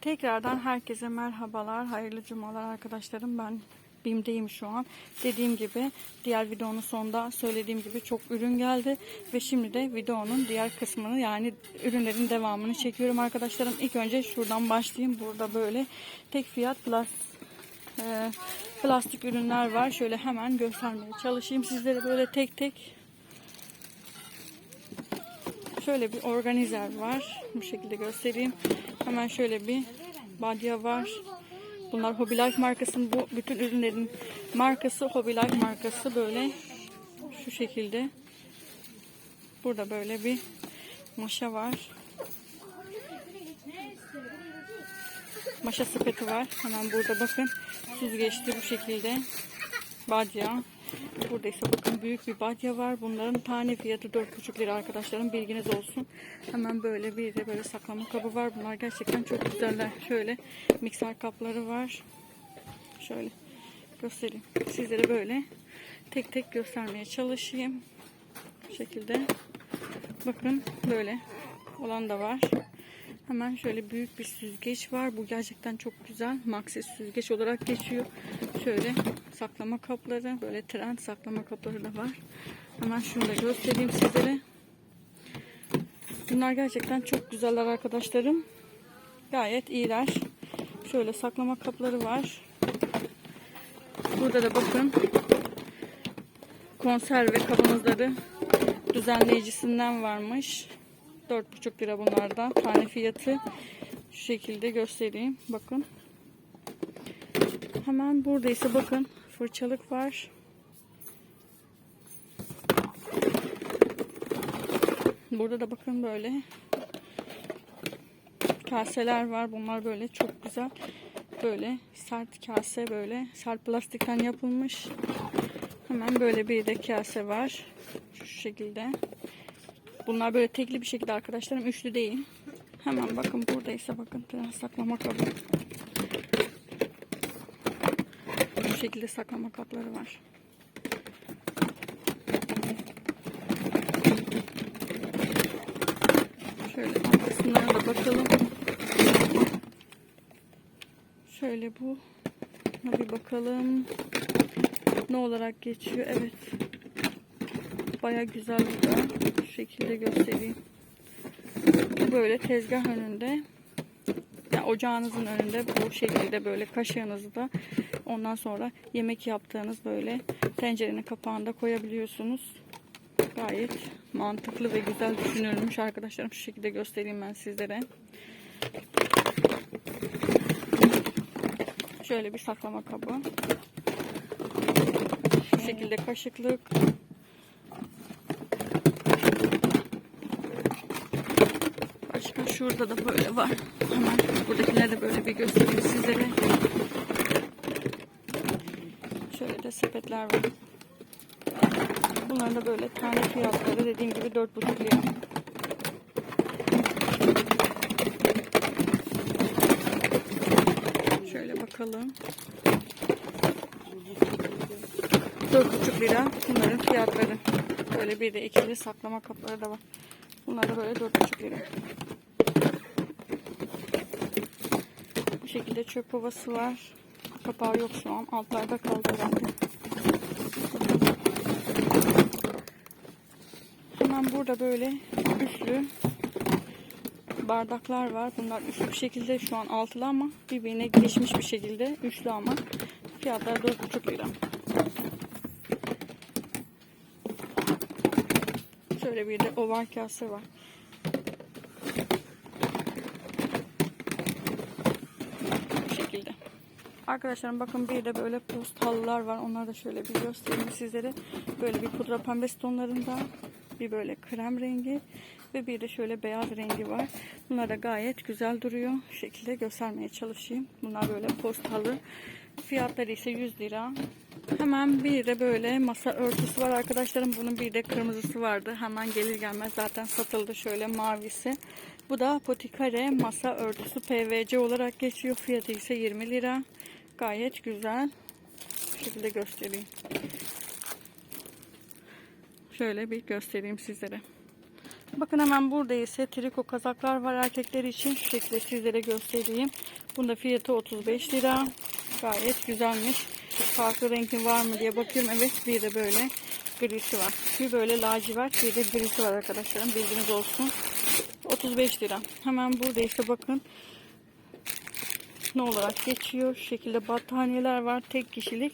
Tekrardan herkese merhabalar, hayırlı cumalar arkadaşlarım. Ben BİM'deyim şu an. Dediğim gibi diğer videonun sonunda söylediğim gibi çok ürün geldi. Ve şimdi de videonun diğer kısmını yani ürünlerin devamını çekiyorum arkadaşlarım. İlk önce şuradan başlayayım. Burada böyle tek fiyat plus e, plastik ürünler var. Şöyle hemen göstermeye çalışayım sizlere böyle tek tek. Şöyle bir organizer var. Bu şekilde göstereyim. Hemen şöyle bir badya var. Bunlar Hobby Life markasının bu bütün ürünlerin markası Hobby Life markası böyle şu şekilde. Burada böyle bir maşa var. Maşa sepeti var. Hemen burada bakın süzgeçli bu şekilde badya. Burada ise bakın büyük bir badya var. Bunların tane fiyatı 4,5 lira arkadaşlarım bilginiz olsun. Hemen böyle bir de böyle saklama kabı var. Bunlar gerçekten çok güzeller. Şöyle mikser kapları var. Şöyle göstereyim. Sizlere böyle tek tek göstermeye çalışayım. Bu şekilde. Bakın böyle olan da var. Hemen şöyle büyük bir süzgeç var. Bu gerçekten çok güzel. Maxi süzgeç olarak geçiyor. Şöyle saklama kapları. Böyle trend saklama kapları da var. Hemen şunu da göstereyim sizlere. Bunlar gerçekten çok güzeller arkadaşlarım. Gayet iyiler. Şöyle saklama kapları var. Burada da bakın konserve kavanozları düzenleyicisinden varmış. 4,5 lira bunlardan. Tane fiyatı şu şekilde göstereyim. Bakın. Hemen burada ise bakın fırçalık var. Burada da bakın böyle kaseler var. Bunlar böyle çok güzel. Böyle sert kase böyle sert plastikten yapılmış. Hemen böyle bir de kase var. Şu şekilde. Bunlar böyle tekli bir şekilde arkadaşlarım. Üçlü değil. Hemen bakın buradaysa bakın saklama kabı. Bu şekilde saklama kapları var. Şöyle arkasından da bakalım. Şöyle bu. Bir bakalım. Ne olarak geçiyor? Evet. Baya güzel bu da. Şu şekilde göstereyim. Bu böyle tezgah önünde. Yani ocağınızın önünde bu şekilde böyle kaşığınızı da ondan sonra yemek yaptığınız böyle tencerenin kapağında koyabiliyorsunuz. Gayet mantıklı ve güzel düşünülmüş arkadaşlarım. Şu şekilde göstereyim ben sizlere. Şöyle bir saklama kabı. Şu şekilde kaşıklık. Başka şurada da böyle var. Hemen buradakileri de böyle bir göstereyim sizlere. Şöyle de sepetler var. Bunların da böyle tane fiyatları dediğim gibi 4,5 lira. Şöyle bakalım. 4,5 lira bunların fiyatları. Böyle bir de ikili saklama kapları da var. Bunlar da böyle 4,5 lira. Bu şekilde çöp kovası var. Kapağı yok şu an. Altlarda kaldı herhalde. Hemen burada böyle üstlü bardaklar var. Bunlar üstlü bir şekilde şu an altılı ama birbirine geçmiş bir şekilde üçlü ama fiyatlar 4,5 lira. Şöyle bir de oval kase var. Bu şekilde. Arkadaşlarım bakın bir de böyle post halılar var. Onları da şöyle bir göstereyim sizlere. Böyle bir pudra pembe tonlarında. Bir böyle krem rengi. Ve bir de şöyle beyaz rengi var. Bunlar da gayet güzel duruyor. Şu şekilde göstermeye çalışayım. Bunlar böyle post halı. Fiyatları ise 100 lira. Hemen bir de böyle masa örtüsü var arkadaşlarım. Bunun bir de kırmızısı vardı. Hemen gelir gelmez zaten satıldı şöyle mavisi. Bu da Potikare masa örtüsü PVC olarak geçiyor. Fiyatı ise 20 lira. Gayet güzel. Bu şekilde göstereyim. Şöyle bir göstereyim sizlere. Bakın hemen burada ise triko kazaklar var erkekler için. Şu şekilde sizlere göstereyim. Bunda fiyatı 35 lira. Gayet güzelmiş. Farklı rengi var mı diye bakıyorum. Evet bir de böyle grisi var. Bir böyle lacivert bir de grisi var arkadaşlarım. Bilginiz olsun. 35 lira. Hemen burada ise bakın ne olarak geçiyor. Şu şekilde battaniyeler var. Tek kişilik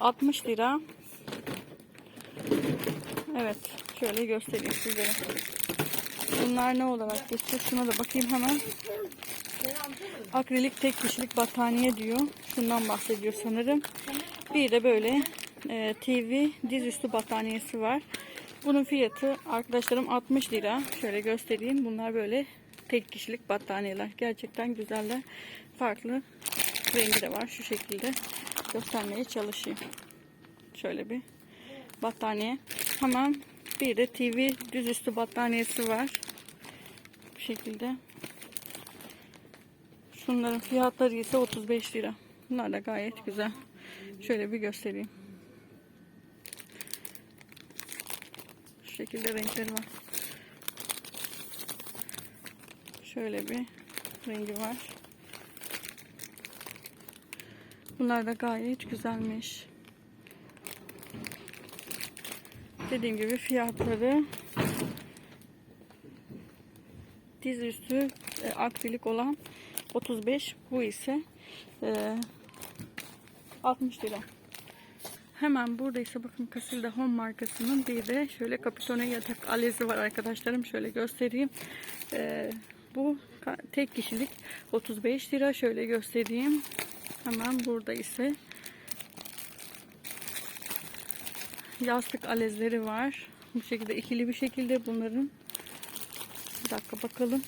60 lira. Evet. Şöyle göstereyim sizlere. Bunlar ne olarak geçiyor? Şuna da bakayım hemen. Akrilik tek kişilik battaniye diyor. Şundan bahsediyor sanırım. Bir de böyle e, TV dizüstü battaniyesi var. Bunun fiyatı arkadaşlarım 60 lira. Şöyle göstereyim. Bunlar böyle tek kişilik battaniyeler. Gerçekten güzeller. Farklı rengi de var. Şu şekilde göstermeye çalışayım. Şöyle bir battaniye. Hemen bir de TV düzüstü battaniyesi var. Bu şekilde. Şunların fiyatları ise 35 lira. Bunlar da gayet güzel. Şöyle bir göstereyim. Şu şekilde renkleri var. Şöyle bir rengi var. Bunlar da gayet güzelmiş. Dediğim gibi fiyatları dizüstü e, akrilik olan 35 bu ise e, 60 lira. Hemen burada ise bakın Casilda Home markasının bir de şöyle kapitone yatak alezi var arkadaşlarım. Şöyle göstereyim. E, bu tek kişilik 35 lira. Şöyle göstereyim. Hemen burada ise yastık alezleri var. Bu şekilde ikili bir şekilde bunların bir dakika bakalım.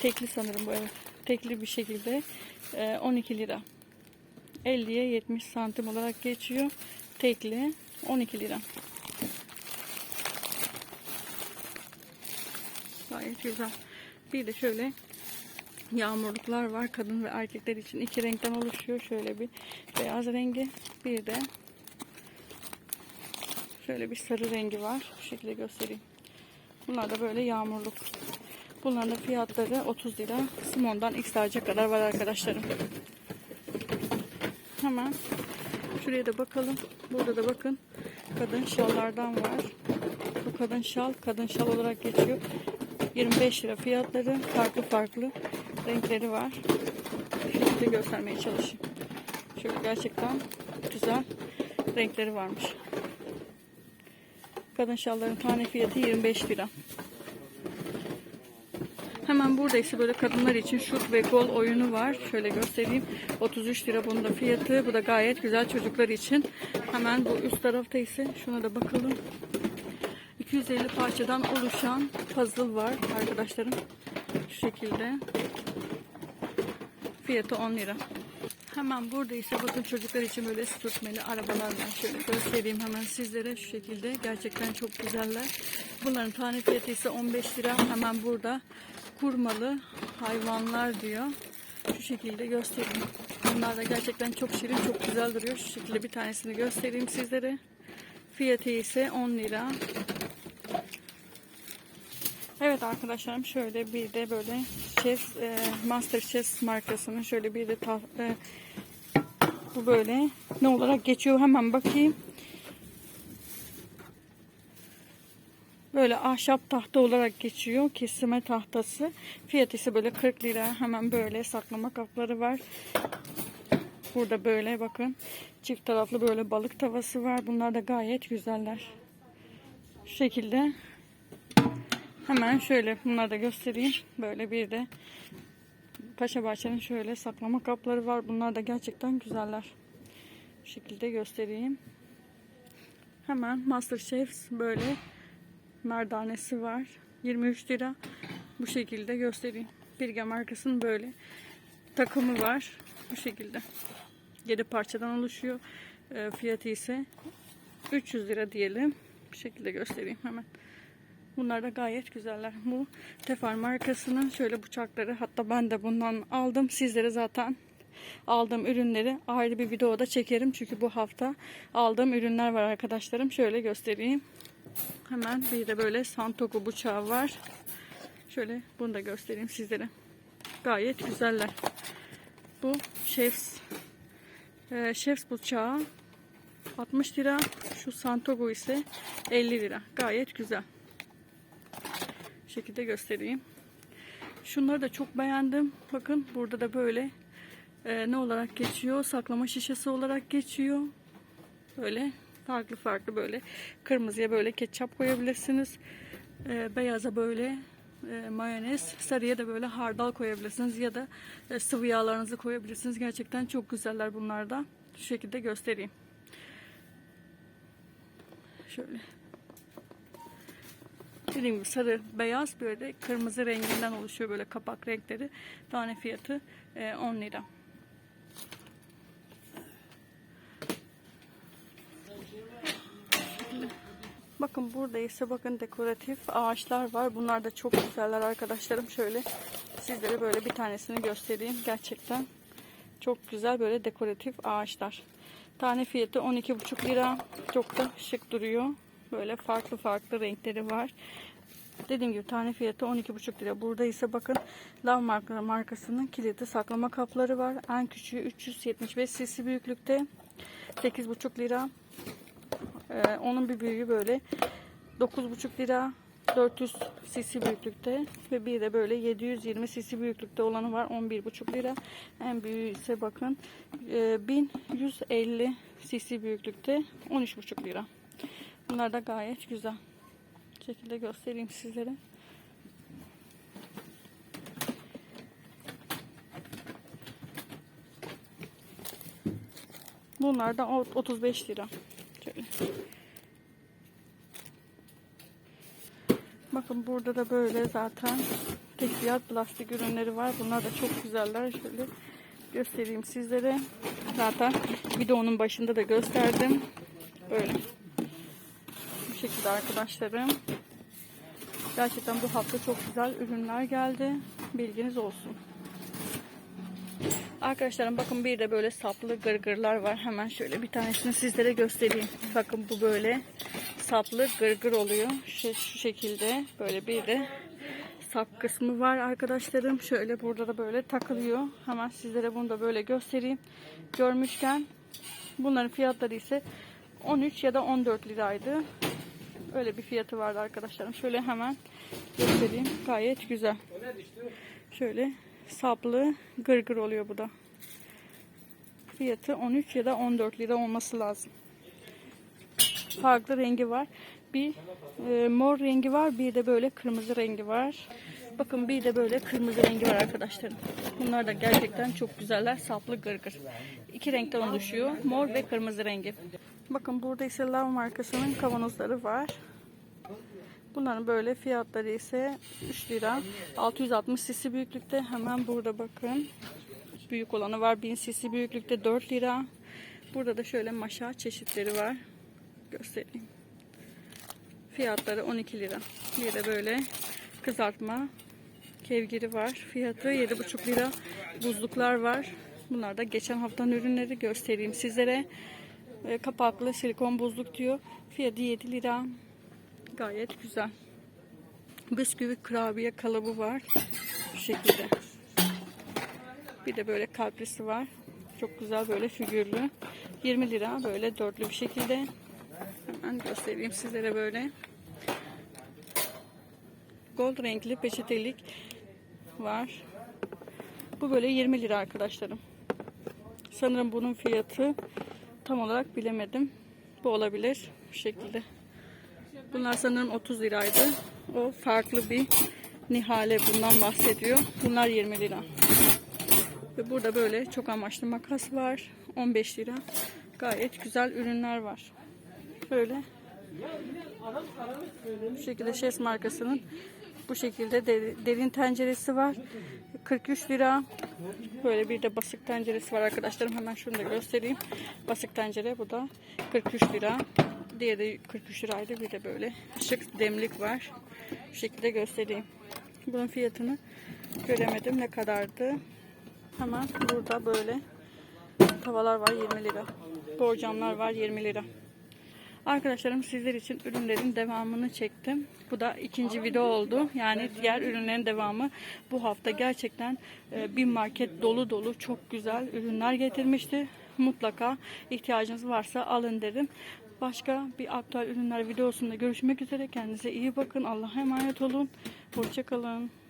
Tekli sanırım bu evet. Tekli bir şekilde e, 12 lira. 50'ye 70 santim olarak geçiyor. Tekli 12 lira. Gayet güzel. Bir de şöyle yağmurluklar var. Kadın ve erkekler için iki renkten oluşuyor. Şöyle bir beyaz rengi. Bir de şöyle bir sarı rengi var. Bu şekilde göstereyim. Bunlar da böyle yağmurluk. Bunların da fiyatları 30 lira. Simon'dan X kadar var arkadaşlarım. Hemen şuraya da bakalım. Burada da bakın kadın şallardan var. Bu kadın şal, kadın şal olarak geçiyor. 25 lira fiyatları. Farklı farklı renkleri var. Şekilde göstermeye çalışayım. Şöyle gerçekten güzel renkleri varmış. Kadın şalların tane fiyatı 25 lira. Hemen burada ise böyle kadınlar için şut ve gol oyunu var. Şöyle göstereyim. 33 lira bunun da fiyatı. Bu da gayet güzel çocuklar için. Hemen bu üst tarafta ise şuna da bakalım. 250 parçadan oluşan puzzle var arkadaşlarım. Şu şekilde. Fiyatı 10 lira. Hemen burada ise bakın çocuklar için böyle sürtmeli arabalar var. Şöyle göstereyim hemen sizlere şu şekilde. Gerçekten çok güzeller. Bunların tane fiyatı ise 15 lira. Hemen burada kurmalı hayvanlar diyor. Şu şekilde göstereyim. Bunlar da gerçekten çok şirin, çok güzel duruyor. Şu şekilde bir tanesini göstereyim sizlere. Fiyatı ise 10 lira. Evet arkadaşlarım şöyle bir de böyle Chef e, Master Chef markasının şöyle bir de ta- e, bu böyle ne olarak geçiyor hemen bakayım. Böyle ahşap tahta olarak geçiyor. Kesime tahtası. Fiyatı ise böyle 40 lira. Hemen böyle saklama kapları var. Burada böyle bakın. Çift taraflı böyle balık tavası var. Bunlar da gayet güzeller. Şu şekilde. Hemen şöyle bunları da göstereyim. Böyle bir de Paşa Bahçe'nin şöyle saklama kapları var. Bunlar da gerçekten güzeller. Bu şekilde göstereyim. Hemen Masterchef böyle merdanesi var. 23 lira. Bu şekilde göstereyim. Birge markasının böyle takımı var. Bu şekilde. 7 parçadan oluşuyor. E, fiyatı ise 300 lira diyelim. Bu şekilde göstereyim hemen. Bunlar da gayet güzeller. Bu Tefal markasının şöyle bıçakları. Hatta ben de bundan aldım. Sizlere zaten aldığım ürünleri ayrı bir videoda çekerim. Çünkü bu hafta aldığım ürünler var arkadaşlarım. Şöyle göstereyim. Hemen bir de böyle Santoku bıçağı var. Şöyle bunu da göstereyim sizlere. Gayet güzeller. Bu Chef's e, Chef's bıçağı 60 lira. Şu Santoku ise 50 lira. Gayet güzel. Şekilde göstereyim. Şunları da çok beğendim. Bakın burada da böyle e, ne olarak geçiyor? Saklama şişesi olarak geçiyor. Böyle farklı farklı böyle kırmızıya böyle ketçap koyabilirsiniz. E, beyaza böyle e, mayonez, sarıya da böyle hardal koyabilirsiniz ya da e, sıvı yağlarınızı koyabilirsiniz. Gerçekten çok güzeller bunlar da. Şu şekilde göstereyim. Şöyle. Dediğim gibi sarı, beyaz böyle kırmızı renginden oluşuyor böyle kapak renkleri. Tane fiyatı e, 10 lira. Bakın burada ise bakın dekoratif ağaçlar var. Bunlar da çok güzeller arkadaşlarım. Şöyle sizlere böyle bir tanesini göstereyim. Gerçekten çok güzel böyle dekoratif ağaçlar. Tane fiyatı 12,5 lira. Çok da şık duruyor. Böyle farklı farklı renkleri var. Dediğim gibi tane fiyatı 12,5 lira. Burada ise bakın Lav marka markasının kilitli saklama kapları var. En küçüğü 375 cc büyüklükte. 8,5 lira. Ee, onun bir büyüğü böyle 9,5 lira 400 cc büyüklükte ve bir de böyle 720 cc büyüklükte olanı var 11,5 lira. En büyüğü ise bakın e, 1150 cc büyüklükte 13,5 lira. Bunlar da gayet güzel. Bu şekilde göstereyim sizlere. Bunlar da 35 lira. Şöyle. Bakın burada da böyle zaten tek fiyat plastik ürünleri var. Bunlar da çok güzeller. Şöyle göstereyim sizlere. Zaten videonun başında da gösterdim. Böyle. Şekilde arkadaşlarım. Gerçekten bu hafta çok güzel ürünler geldi. Bilginiz olsun. Arkadaşlarım bakın bir de böyle saplı gırgırlar var. Hemen şöyle bir tanesini sizlere göstereyim. Bakın bu böyle saplı gırgır oluyor. Şu, şu şekilde böyle bir de sap kısmı var arkadaşlarım. Şöyle burada da böyle takılıyor. Hemen sizlere bunu da böyle göstereyim. Görmüşken bunların fiyatları ise 13 ya da 14 liraydı. Öyle bir fiyatı vardı arkadaşlarım. Şöyle hemen göstereyim. Gayet güzel. Şöyle saplı gırgır oluyor bu da. Fiyatı 13 ya da 14 lira olması lazım. Farklı rengi var. Bir e, mor rengi var, bir de böyle kırmızı rengi var. Bakın bir de böyle kırmızı rengi var arkadaşlarım. Bunlar da gerçekten çok güzeller. Saplı gırgır. İki renkten oluşuyor. Mor ve kırmızı rengi. Bakın burada ise Love markasının kavanozları var. Bunların böyle fiyatları ise 3 lira. 660 cc büyüklükte. Hemen burada bakın. Büyük olanı var. 1000 cc büyüklükte 4 lira. Burada da şöyle maşa çeşitleri var. Göstereyim. Fiyatları 12 lira. Bir de böyle kızartma kevgiri var. Fiyatı 7,5 lira. Buzluklar var. Bunlar da geçen haftanın ürünleri göstereyim sizlere. E, kapaklı silikon buzluk diyor. Fiyatı 7 lira. Gayet güzel. Bisküvi kurabiye kalıbı var. Bu şekilde. Bir de böyle kalplisi var. Çok güzel böyle figürlü. 20 lira böyle dörtlü bir şekilde. Hemen göstereyim sizlere böyle. Gold renkli peçetelik var. Bu böyle 20 lira arkadaşlarım. Sanırım bunun fiyatı tam olarak bilemedim. Bu olabilir. Bu şekilde. Bunlar sanırım 30 liraydı. O farklı bir Nihale bundan bahsediyor. Bunlar 20 lira. Ve burada böyle çok amaçlı makas var. 15 lira. Gayet güzel ürünler var. Böyle. Bu şekilde Şes markasının bu şekilde derin tenceresi var. 43 lira. Böyle bir de basık tenceresi var arkadaşlarım. Hemen şunu da göstereyim. Basık tencere bu da 43 lira. Diğeri de 43 liraydı. Bir de böyle şık demlik var. Bu şekilde göstereyim. Bunun fiyatını göremedim. Ne kadardı? Hemen burada böyle tavalar var 20 lira. Borcamlar var 20 lira. Arkadaşlarım sizler için ürünlerin devamını çektim. Bu da ikinci video oldu. Yani diğer ürünlerin devamı bu hafta gerçekten e, bir market dolu dolu çok güzel ürünler getirmişti. Mutlaka ihtiyacınız varsa alın derim. Başka bir aktüel ürünler videosunda görüşmek üzere. Kendinize iyi bakın. Allah'a emanet olun. Hoşçakalın.